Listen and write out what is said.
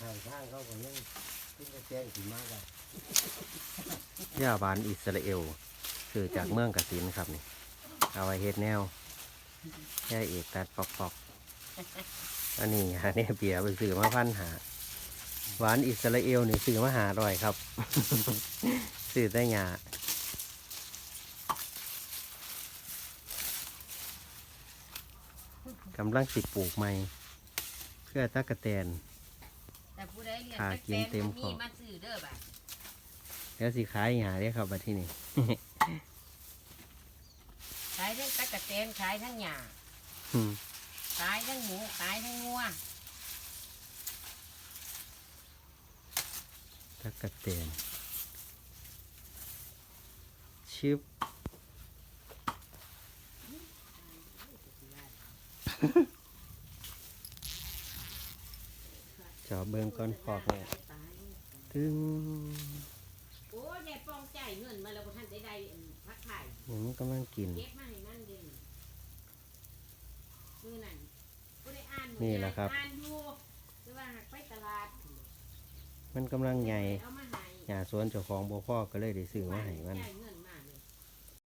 ทางข้างเขาก็ยังขึ้นมาแจงถึงมากอะย่าหวานอิสราเอลคือจากเมืองกสินครับนี่ เอาไว้เฮ็ดแนวย่าเอกตัดปอกปอกๆอันนี้ฮะเนี่ยเบียร์ไปซื้อมาพันหาหวานอิสราเอลนี่ซื้อมาหาร่อยครับ ซื้อได้หยากำลังสิปลูกใหม่ เพื่อตะกะแตน แต่ผู้ใดเรียนหากินเต็มขอบมีมาซื้อเด้อบ่ะแล้วสิขายหาได้ครับบัดที่นี่ ขายทั้งตะกะแตนขายทั้งหญ้าอืมขายทั้งหมูขายทั้งงัวตะกะแตนชึบ จอบเบิ่งก้อนฟอกเนี่ยตึงโอ้ยยายปองจ่ายเงินมาแล้วบ่ทันได้ได้อันพักไข่นี่มันกำลังกิน เก็บมาให้นั่นเด่นมือนั่นบ่ได้อ่านนี่แหละครับ อ่านอยู่แต่ว่าหากไปตลาดมันกำลังใหญ่เอามาให้ หญ้าสวนเจ้าของบ่พ่อก็เลยได้ซื้อมาให้มัน จ่ายเงิน